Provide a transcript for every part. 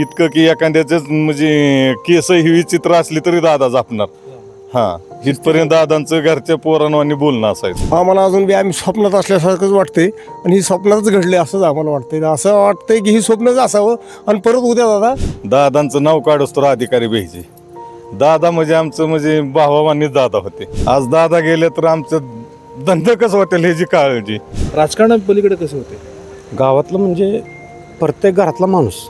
इतकं की एखाद्याच म्हणजे केस ही विचित्र असली तरी दादा जापणार. हा इथपर्यंत दादांचं घरच्या पोरांवानी बोलणं असायचं. आम्हाला अजून बी आम्ही स्वप्नात असल्यासारखंच वाटतंय आणि ही स्वप्नातच घडले असंच आम्हाला वाटतंय. असं वाटतंय की ही स्वप्नच असावं आणि परत उद्या दादा दादांचं नाव काढूस तर अधिकारी भेजे दादा म्हणजे आमचं म्हणजे भावानीच दादा होते. आज दादा गेले तर आमचं धंदा कसं वाटेल ह्याची काळजी. राजकारणात पलीकडे कसे होते? गावातलं म्हणजे प्रत्येक घरातला माणूस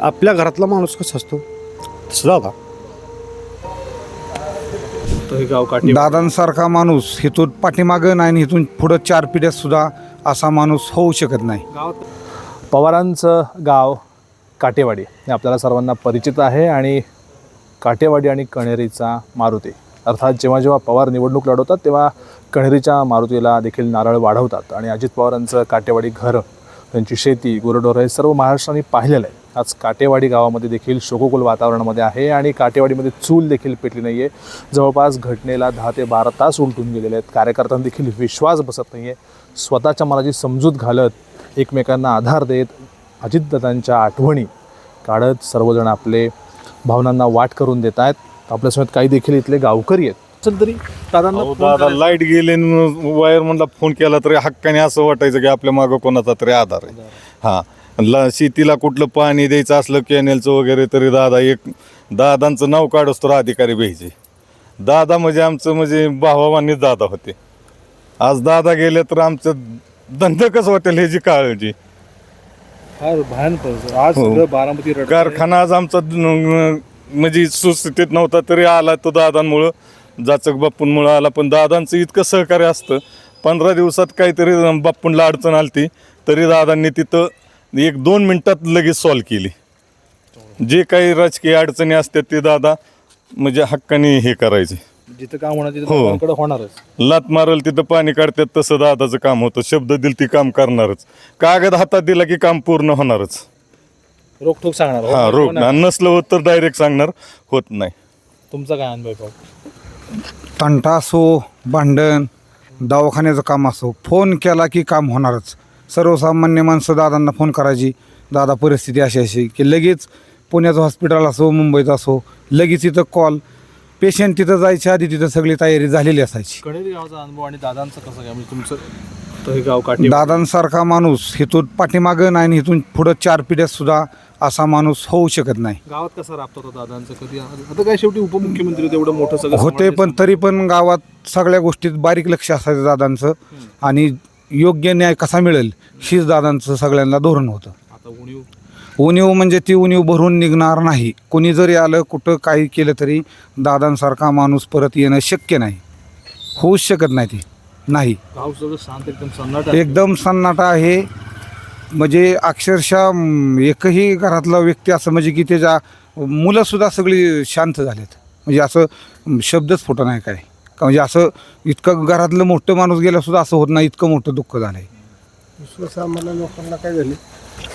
आपल्या घरातला माणूस कसा असतो? तसं दादा. तर हे गाव काठी दादांसारखा माणूस इथून पाठीमागं नाही आणि इथून पुढं चार पिढ्यात सुद्धा असा माणूस होऊ शकत नाही. पवारांचं गाव काटेवाडी हे आपल्याला सर्वांना परिचित आहे आणि काटेवाडी आणि कणेरीचा मारुती. अर्थात जेव्हा जेव्हा पवार निवडणूक लढवतात तेव्हा कणेरीच्या मारुतीला देखील नारळ वाढवतात. आणि अजित पवारांचं काटेवाडी घर त्यांची शेती गुरढोरं हे सर्व महाराष्ट्राने पाहिलेलं आहे. आज काटेवाडी गावामध्ये देखील शोकोकुल वातावरणामध्ये आहे आणि काटेवाडीमध्ये चूल देखील पेटली नाही आहे जवळपास घटनेला दहा ते बारा तास उलटून गेलेले आहेत. कार्यकर्त्यांना देखील विश्वास बसत नाही आहे स्वतःच्या मनाची समजूत घालत एकमेकांना आधार देत अजितदादांच्या आठवणी काढत सर्वजण आपले भावनांना वाट करून देत आहेत. आपल्यासमोर काही देखील इथले गावकरी आहेत. चल तरी दादा. लाइट गेले वायर म्हणला फोन केला तरी हक्काने असं वाटायचं की आपल्या मागं कोणाचा तरी आधार आहे. हा. ला शेतीला कुठलं पाणी द्यायचं असलं कॅनेलचं वगैरे तरी दादा एक दादांचं नाव काढूस तर अधिकारी भेजे दादा म्हणजे आमचं म्हणजे भावानीच दादा होते आज दादा गेले तर आमचं धंदा कसं वाटेल ह्याची काळजी फार भयान परिस्थिती. आज हो. सगळं बारामती रडतंय. कारखाना आज आमचा न- म्हणजे सुस्थितीत नव्हता तरी आला तो दादांमुळं जाचक बाप्पूंमुळं आला पण दादांचं इतकं सहकार्य असतं पंधरा दिवसात काहीतरी बाप्पूंला अडचण आलती तरी दादांनी तिथं एक दोन मिनिटात लगेच सॉल्व केली. जे काही राजकीय अडचणी असतात ते दादा म्हणजे हक्काने हे करायचे. जिथं काम होणार तिथं हो. होणारच. लात मारल तिथं पाणी काढतात तसं दादाचं काम होतं. शब्द दिल ती काम करणारच. कागद हातात दिला की काम पूर्ण होणारच. रोखोक सांगणार. हा हो, रोग होणार. नसलं होत तर डायरेक्ट सांगणार होत नाही. तुमचा काय अनुभव आहे भाऊ? तंटा असो भांडण दवाखान्याचं काम असो फोन केला की काम होणारच. सर्वसामान्य माणसं दादांना फोन करायची. दादा परिस्थिती अशी अशी की लगेच पुण्याचं हॉस्पिटल असो मुंबईचं असो लगेच तिथं कॉल पेशंट तिथं जायच्या आधी तिथं सगळी तयारी झालेली असायची. कणेरी गावचा अनुभव आणि दादांचा कसं काय? म्हणजे तुमचं तर हे गाव काठी दादांसारखा माणूस इथून पाठीमागं नाही आणि इथून पुढं चार पिढ्यात सुद्धा असा माणूस होऊ शकत नाही. गावात कसा राबतो होता दादांचं? कधी आता काय शेवटी उपमुख्यमंत्री होते एवढं मोठं सगळं होते. पण तरी पण गावात सगळ्या गोष्टीत बारीक लक्ष असायचं दादांचं. आणि योग्य न्याय कसा मिळेल हीच दादांचं सगळ्यांना धोरण होतं. आता उणीव? उणीव म्हणजे ती उणीव भरून निघणार नाही. कोणी जरी आलं कुठं काही केलं तरी दादांसारखा माणूस परत येणं शक्य नाही. होऊच शकत नाही ती. नाही. गाव सगळं शांत एकदम सन्नाट आहे. एकदम सन्नाटा आहे. म्हणजे अक्षरशः म, एकही घरातला व्यक्ती असं म्हणजे की त्याच्या मुलंसुद्धा सगळी शांत झालेत. म्हणजे असं म, शब्दच फुटं नाही काय का म्हणजे असं इतकं घरातलं मोठं माणूस गेल्यासुद्धा असं होत नाही इतकं मोठं दुःख झालं आहे सर्वसामान्य लोकांना काय झाले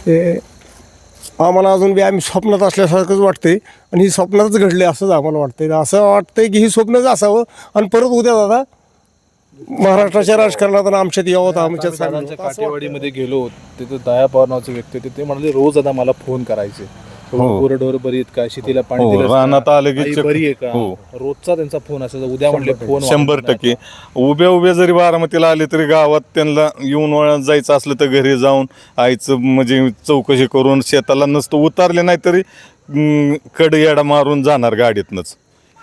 ते आम्हाला अजून बी आम्ही स्वप्नात असल्यासारखंच वाटतंय आणि ही स्वप्नातच घडले असंच आम्हाला वाटतंय असं वाटतंय की ही स्वप्नच असावं आणि परत उद्या दादा महाराष्ट्राच्या राजकारणात आणि आमच्यात यावं तर आमच्यात. असं वाटतंय. काटेवाडीमध्ये गेलो तिथे दया पवार नावाचे व्यक्ती होते ते म्हणाले रोज आता मला फोन करायचे हो. बरी आहेत का? शेतीला पाणी हो, का? रानात आलं की आई चक- बरी आहे का? हो. रोजचा त्यांचा फोन असायचा उद्या म्हटले फोन शंभर टक्के. उभ्या उभ्या जरी बारामतीला आले तरी गावात त्यांना येऊन वळत जायचं असलं तर घरी जाऊन आईचं म्हणजे चौकशी करून शेताला नसतं उतारले नाही तरी अं, कड येडा मारून जाणार गाडीतनंच.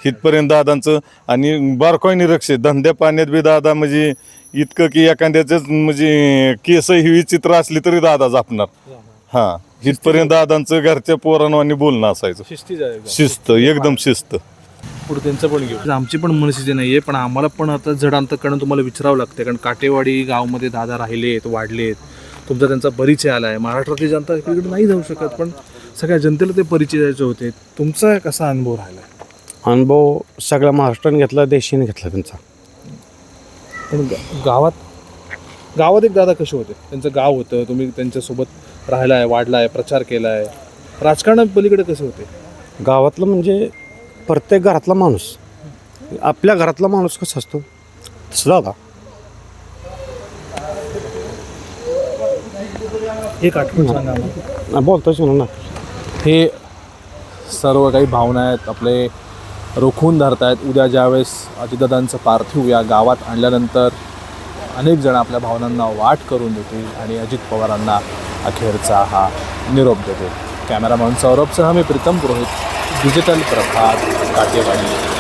हितपर्यंत दादांचं आणि बारकोय निरक्ष धंद्या पाण्यात बी दादा म्हणजे इतकं की एखाद्याच म्हणजे केस ही विचित्र असली तरी दादा जापणार. हा. हितपर्यंत दादांचं घरच्या पोरांवानी बोलणं असायचं. शिस्ती जायचं शिस्त एकदम शिस्त. पुढे त्यांचं पण घेऊ. आमची पण मनस्थिती नाही आहे पण आम्हाला पण आता जड अंतकरण तुम्हाला विचारावं लागतं कारण काटेवाडी गावमध्ये दादा राहिलेत वाढलेत. तुमचा त्यांचा परिचय आला आहे महाराष्ट्रातली जनता इकडे नाही जाऊ शकत पण सगळ्या जनतेला ते परिचय द्यायचे होते. तुमचा कसा अनुभव राहिला अनुभव सगळ्या महाराष्ट्राने घेतला देशीने घेतला त्यांचा. पण गा- गावात गावात एक दादा कसे होते? त्यांचं गाव होतं तुम्ही त्यांच्यासोबत राहिला आहे वाढला आहे प्रचार केला आहे राजकारण पलीकडे कसे होते गावातलं म्हणजे प्रत्येक घरातला माणूस आपल्या घरातला माणूस कसा असतो? तसं दादा. एक आठवण सांगा आम्हाला. बोलतोच म्हणून ना. हे सर्व काही भावना आहेत आपले रोखून धरतायत. उद्या ज्यावेळेस अजितदादांचं पार्थिव या गावात आणल्यानंतर अनेक जण आपल्या भावनांना वाट करून देतील आणि अजित पवारांना अखेरचा हा निरोप देतो कॅमेरामॅन सौरभसह मी प्रीतम पुरोहित. डिजिटल प्रभात काटेवाडी